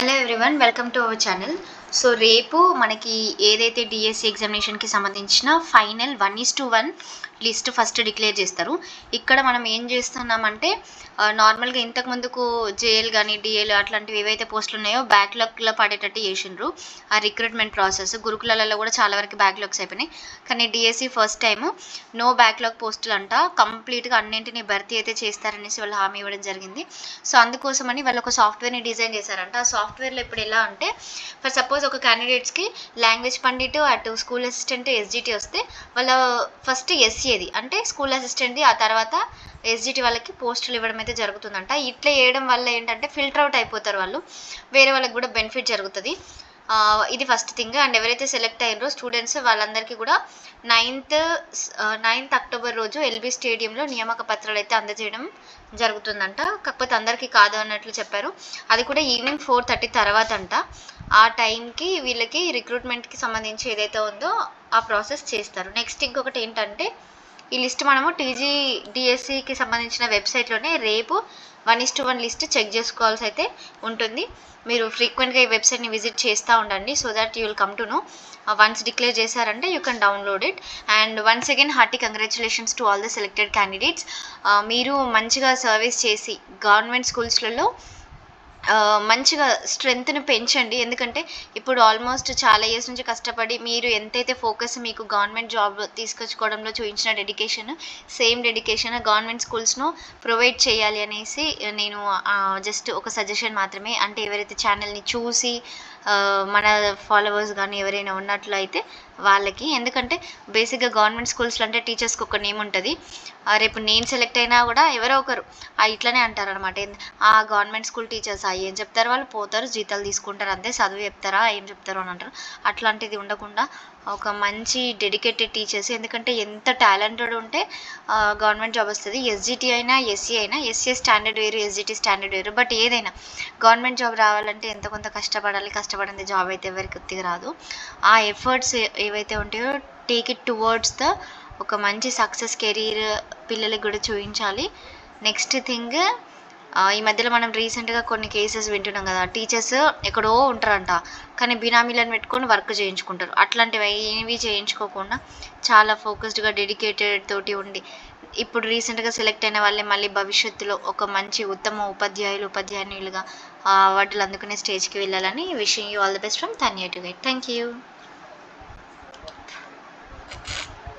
Hello everyone, welcome to our channel. So రేపు మనకి ఏదైతే డిఎస్సి ఎగ్జామినేషన్కి సంబంధించిన final one is to one list first declare చేస్తారు. ఇక్కడ మనం ఏం చేస్తున్నామంటే నార్మల్గా ఇంతకు ముందుకు జేఎల్ కానీ డిఎల్ అట్లాంటివి ఏవైతే పోస్టులు ఉన్నాయో బ్యాక్లాగ్లో పడేటట్టు చేసిండ్రు. ఆ రిక్రూట్మెంట్ ప్రాసెస్ గురుకులాలలో కూడా చాలా వరకు బ్యాక్లాగ్స్ అయిపోయినాయి. కానీ DSC first time no backlog పోస్టులు అంట. కంప్లీట్గా అన్నింటినీ భర్తీ అయితే చేస్తారనేసి వాళ్ళు హామీ ఇవ్వడం జరిగింది. సో అందుకోసమని వాళ్ళు ఒక సాఫ్ట్వేర్ని డిజైన్ చేశారంట. ఆ సాఫ్ట్వేర్లో ఇప్పుడు ఎలా అంటే ఫర్ సపోజ్ ఒక క్యాండిడేట్స్కి లాంగ్వేజ్ పండిట్ అటు స్కూల్ అసిస్టెంట్ ఎస్జిటి వస్తే వాళ్ళ ఫస్ట్ ఎస్సీది అంటే స్కూల్ అసిస్టెంట్ది ఆ తర్వాత ఎస్జిటి వాళ్ళకి పోస్టులు ఇవ్వడం అయితే జరుగుతుందంట. ఇట్లా వేయడం వల్ల ఏంటంటే ఫిల్టర్ అవుట్ అయిపోతారు వాళ్ళు. వేరే వాళ్ళకి కూడా బెనిఫిట్ జరుగుతుంది. ఇది ఫస్ట్ థింగ్ అండ్ ఎవరైతే సెలెక్ట్ అయ్యారో స్టూడెంట్స్ వాళ్ళందరికీ కూడా నైన్త్ నైన్త్ అక్టోబర్ రోజు ఎల్బీ స్టేడియంలో నియామక పత్రాలు అయితే అందజేయడం జరుగుతుందంట. కాకపోతే అందరికీ కాదు అన్నట్లు చెప్పారు. అది కూడా ఈవినింగ్ ఫోర్ థర్టీ తర్వాత అంట ఆ టైంకి వీళ్ళకి రిక్రూట్మెంట్కి సంబంధించి ఏదైతే ఉందో ఆ ప్రాసెస్ చేస్తారు. నెక్స్ట్ ఇంకొకటి ఏంటంటే ఈ లిస్ట్ మనము టీజీ డిఎస్సికి సంబంధించిన వెబ్సైట్లోనే రేపు one is to one list check చేసుకోవాల్సి అయితే ఉంటుంది. మీరు ఫ్రీక్వెంట్గా ఈ వెబ్సైట్ని విజిట్ చేస్తూ ఉండండి so that you will come to know once declare చేశారంటే you can download it and once again hearty congratulations to all the selected candidates మీరు మంచిగా సర్వీస్ చేసి గవర్నమెంట్ స్కూల్స్లలో మంచిగా స్ట్రెంగ్త్ని పెంచండి. ఎందుకంటే ఇప్పుడు ఆల్మోస్ట్ చాలా ఇయర్స్ నుంచి కష్టపడి మీరు ఎంతైతే ఫోకస్ మీకు గవర్నమెంట్ జాబ్ తీసుకొచ్చుకోవడంలో చూపించిన డెడికేషన్ సేమ్ డెడికేషన్ గవర్నమెంట్ స్కూల్స్ను ప్రొవైడ్ చేయాలి అనేసి నేను జస్ట్ ఒక సజెషన్ మాత్రమే. అంటే ఎవరైతే ఛానల్ని చూసి మన ఫాలోవర్స్ కానీ ఎవరైనా ఉన్నట్లయితే వాళ్ళకి. ఎందుకంటే బేసిక్గా గవర్నమెంట్ స్కూల్స్లో అంటే టీచర్స్కి ఒక నేమ్ ఉంటుంది. రేపు నేను సెలెక్ట్ అయినా కూడా ఎవరో ఒకరు. ఇట్లనే అంటారు అనమాట ఆ గవర్నమెంట్ స్కూల్ టీచర్స్ ఆ ఏం చెప్తారు వాళ్ళు? పోతారు జీతాలు తీసుకుంటారు అంతే. చదువు చెప్తారా ఏం చెప్తారు అని అంటారు. అట్లాంటిది ఉండకుండా ఒక మంచి డెడికేటెడ్ టీచర్స్. ఎందుకంటే ఎంత టాలెంటెడ్ ఉంటే గవర్నమెంట్ జాబ్ వస్తుంది. ఎస్జిటి అయినా ఎస్సీ అయినా ఎస్సీ స్టాండర్డ్ వేరు ఎస్జిటి స్టాండర్డ్ వేరు. బట్ ఏదైనా గవర్నమెంట్ జాబ్ రావాలంటే ఎంత కొంత కష్టపడాలి కష్టపడింది జాబ్ అయితే ఎవరికి ఉత్తిగా రాదు. ఆ ఎఫర్ట్స్ ఏవైతే ఉంటాయో టేక్ ఇట్ టువర్డ్స్ ద ఒక మంచి సక్సెస్ కెరీర్ పిల్లలకి కూడా చూపించాలి. నెక్స్ట్ థింగ్ ఈ మధ్యలో మనం రీసెంట్గా కొన్ని కేసెస్ వింటున్నాం కదా. టీచర్స్ ఎక్కడో ఉంటారంట. కానీ బినామీలను పెట్టుకొని వర్క్ చేయించుకుంటారు. అట్లాంటివి ఏవి చేయించుకోకుండా చాలా ఫోకస్డ్గా డెడికేటెడ్ తోటి ఉండి ఇప్పుడు రీసెంట్గా సెలెక్ట్ అయిన వాళ్ళే మళ్ళీ భవిష్యత్తులో ఒక మంచి ఉత్తమ ఉపాధ్యాయులు ఉపాధ్యాయులుగా అవార్డులు అందుకునే స్టేజ్కి వెళ్ళాలని wishing you all the best from Dhanya to thank you